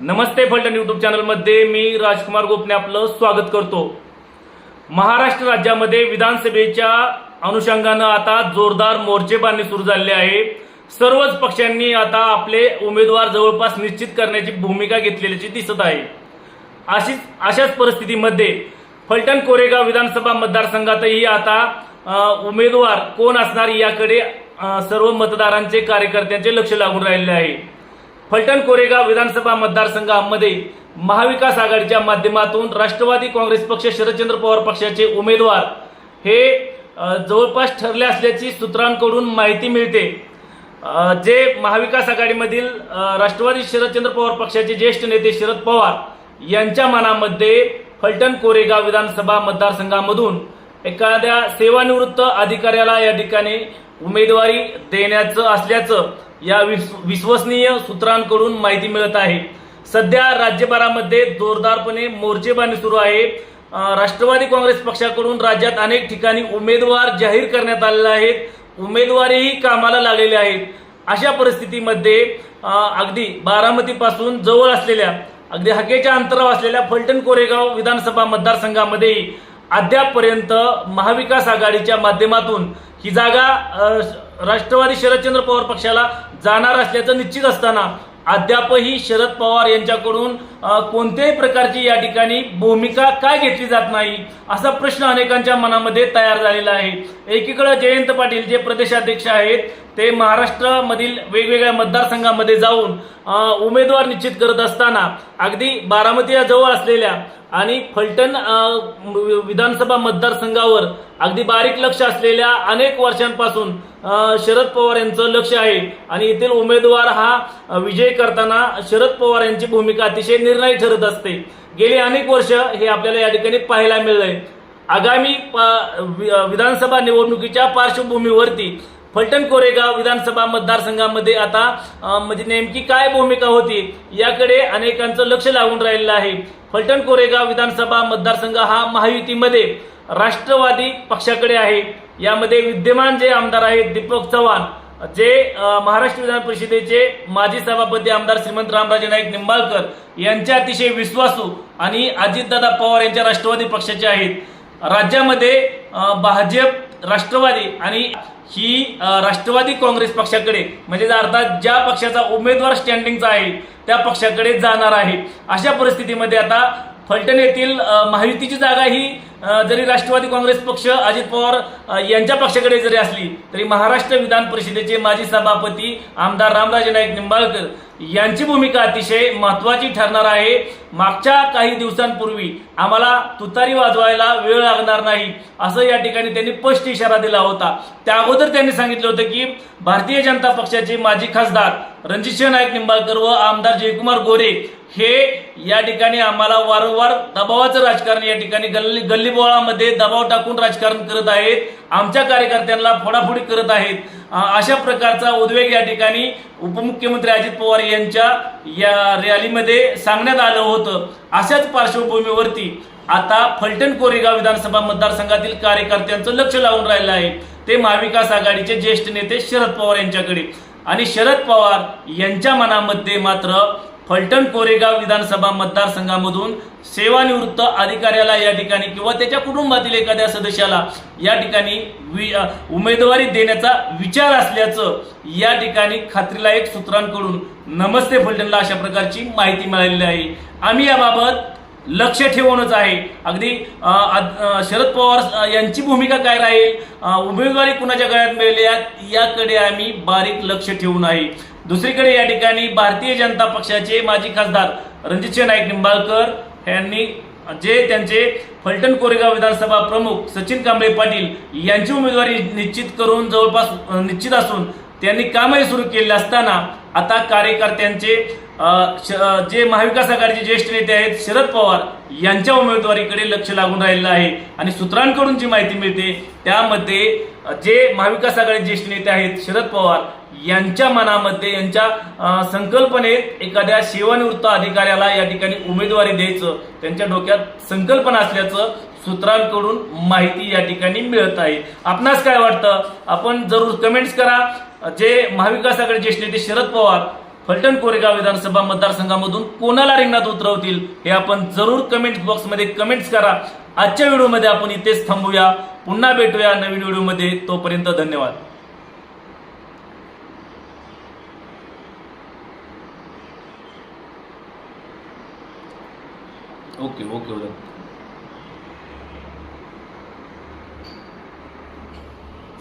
नमस्ते Phaltan YouTube चॅनलमध्ये मी राजकुमार गोपने आपलं स्वागत करतो. महाराष्ट्र राज्यामध्ये विधानसभेच्या अनुषंगानं आता जोरदार मोर्चेबांधणी सुरू झालेली आहे. सर्वच पक्षांनी आता आपले उमेदवार जवळपास निश्चित करण्याची भूमिका घेतलेल्याची दिसत आहे. अशीच अशाच परिस्थितीमध्ये फलटण कोरेगाव विधानसभा मतदारसंघातही आता उमेदवार कोण असणार याकडे सर्व मतदारांचे कार्यकर्त्यांचे लक्ष लागून राहिलेले आहे. फलटण कोरेगाव विधानसभा मतदारसंघामध्ये महाविकास आघाडीच्या माध्यमातून राष्ट्रवादी काँग्रेस पक्ष शरदचंद्र पवार पक्षाचे उमेदवार हे जवळपास ठरले असल्याची सूत्रांकडून माहिती मिळते. जे महाविकास आघाडीमधील राष्ट्रवादी शरदचंद्र पवार पक्षाचे ज्येष्ठ नेते शरद पवार यांच्या मनामध्ये फलटण कोरेगाव विधानसभा मतदारसंघामधून एखाद्या सेवानिवृत्त अधिकाऱ्याला या ठिकाणी उमेदवारी देण्याचं असल्याचं या विस- विश्वसनीय सूत्रांकडून माहिती मिळत आहे. सध्या राज्यभरामध्ये जोरदारपणे मोर्चेबांधणी सुरू आहे. राष्ट्रवादी काँग्रेस पक्षाकडून राज्यात अनेक ठिकाणी उमेदवार जाहीर करण्यात आलेले आहेत. उमेदवारीही कामाला लागलेले आहेत. अशा परिस्थितीमध्ये अगदी बारामतीपासून जवळ असलेल्या अगदी हकेच्या अंतरावर असलेल्या फलटण कोरेगाव विधानसभा मतदारसंघामध्येही अद्यापपर्यंत महाविकास आघाडीच्या माध्यमातून ही जागा राष्ट्रवादी शरदचंद्र पवार पक्षाला जाणार असल्याचं निश्चित असताना अद्यापही शरद पवार यांच्याकडून कोणत्याही प्रकारची या ठिकाणी भूमिका काय घेतली जात नाही असा प्रश्न अनेकांच्या मनामध्ये तयार झालेला आहे. एकीकडे जयंत पाटील जे प्रदेशाध्यक्ष आहेत ते महाराष्ट्रामधील वेगवेगळ्या मतदारसंघामध्ये जाऊन उमेदवार निश्चित करत असताना अगदी बारामतीया जवळ असलेल्या आणि फलटण वि- विधानसभा मतदारसंघावर अगदी बारीक लक्ष असलेल्या अनेक वर्षांपासून शरद पवार यांचं लक्ष आहे. आणि येथील उमेदवार हा विजय करताना शरद पवार यांची भूमिका अतिशय निर्णय ठरत असते. गेली अनेक वर्ष हे आपल्याला या ठिकाणी पाहायला मिळलंय. आगामी प- विधानसभा निवडणुकीच्या पार्श्वभूमीवरती फलटण कोरेगाव विधानसभा मतदारसंघामध्ये आता म्हणजे नेमकी काय भूमिका होती याकडे अनेकांचं लक्ष लागून राहिलेलं आहे. फलटण कोरेगाव विधानसभा मतदारसंघ हा महायुतीमध्ये राष्ट्रवादी पक्षाकडे आहे. यामध्ये विद्यमान जे आमदार आहेत दीपक चव्हाण जे महाराष्ट्र विधान परिषदेचे माजी सभापती आमदार श्रीमंत रामराजे नाईक निंबाळकर यांचे अतिशय विश्वासू आणि अजितदादा पवार यांच्या राष्ट्रवादी पक्षाचे आहेत. राज्यामध्ये भाजप राष्ट्रवादी आणि ही राष्ट्रवादी काँग्रेस पक्षाकडे म्हणजे अर्थात ज्या पक्षाचा उमेदवार स्टँडिंगचा आहे त्या पक्षाकडे जाणार आहे. अशा परिस्थितीमध्ये आता फलटण येथील महायुतीची जागा ही जरी राष्ट्रवादी काँग्रेस पक्ष अजित पवार यांच्या पक्षाकडे जरी असली तरी महाराष्ट्र विधान परिषदेचे माजी सभापती आमदार रामराजे नाईक निंबाळकर यांची भूमिका अतिशय महत्वाची ठरणार आहे. मागच्या काही दिवसांपूर्वी आम्हाला तुतारी वाजवायला वेळ लागणार नाही असं या ठिकाणी त्यांनी स्पष्ट इशारा दिला होता. त्या अगोदर त्यांनी सांगितलं होतं की भारतीय जनता पक्षाचे माजी खासदार रणजितसिंह नाईक निंबाळकर व आमदार जयकुमार गोरे हे या ठिकाणी आम्हाला वारंवार दबावाचं राजकारण या ठिकाणी गल्ली गल्लीबोळामध्ये दबाव टाकून राजकारण करत आहेत. आमच्या कार्यकर्त्यांना फोडाफोडी करत आहेत. अशा प्रकारचा उद्वेग या ठिकाणी उपमुख्यमंत्री अजित पवार यांच्या या रॅलीमध्ये सांगण्यात आलं होतं. अशाच पार्श्वभूमीवरती आता फलटण कोरेगाव विधानसभा मतदारसंघातील कार्यकर्त्यांचं लक्ष लावून राहिलं आहे. ते महाविकास आघाडीचे ज्येष्ठ नेते शरद पवार यांच्याकडे. आणि शरद पवार यांच्या मनामध्ये मात्र फलटण कोरेगाव विधानसभा मतदारसंघामधून सेवानिवृत्त अधिकाऱ्याला या ठिकाणी किंवा त्याच्या कुटुंबातील एखाद्या सदस्याला या ठिकाणी वि- उमेदवारी देण्याचा विचार असल्याचं या ठिकाणी खात्रीलायक सूत्रांकडून नमस्ते फलटणला अशा प्रकारची माहिती मिळालेली आहे. आम्ही याबाबत लक्ष ठेवूनच आहे. अगदी शरद पवार यांची भूमिका काय राहील? उमेदवारी कुणाच्या गळ्यात मिळेल या- याकडे आम्ही बारीक लक्ष ठेवून आहे. दुसरीकडे या ठिकाणी भारतीय जनता पक्षाचे माजी खासदार रणजितसिंह नाईक निंबाळकर यांनी जे त्यांचे फलटण कोरेगाव विधानसभा प्रमुख सचिन कांबळे पाटील यांची उमेदवारी निश्चित करून जवळपास निश्चित असून त्यांनी कामही सुरू केले असताना आता कार्यकर्त्यांचे श- जे महाविकास आघाडीचे ज्येष्ठ नेते आहेत शरद पवार यांच्या उमेदवारीकडे लक्ष लागून राहिलेलं आहे आणि सूत्रांकडून जी माहिती मिळते त्यामध्ये जे महाविकास आघाडीचे ज्येष्ठ नेते आहेत शरद पवार यांच्या मनामध्ये यांच्या संकल्पनेत एखाद्या सेवानिवृत्त अधिकाऱ्याला या ठिकाणी उमेदवारी द्यायचं त्यांच्या डोक्यात संकल्पना असल्याचं सूत्रांकडून माहिती या ठिकाणी मिळत आहे. आपणास काय वाटतं? आपण जरूर कमेंट्स करा. जे महाविकास आघाडी ज्येष्ठ नेते शरद पवार फलटण कोरेगाव विधानसभा मतदारसंघामधून कोणाला रिंगणात उतरवतील हे आपण जरूर कमेंट बॉक्समध्ये कमेंट्स करा. आजच्या व्हिडिओमध्ये आपण इथेच थांबूया. पुन्हा भेटूया नवीन व्हिडिओमध्ये. तोपर्यंत धन्यवाद. Okay okay okay.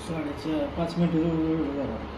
साडेचार पाच मिनिटं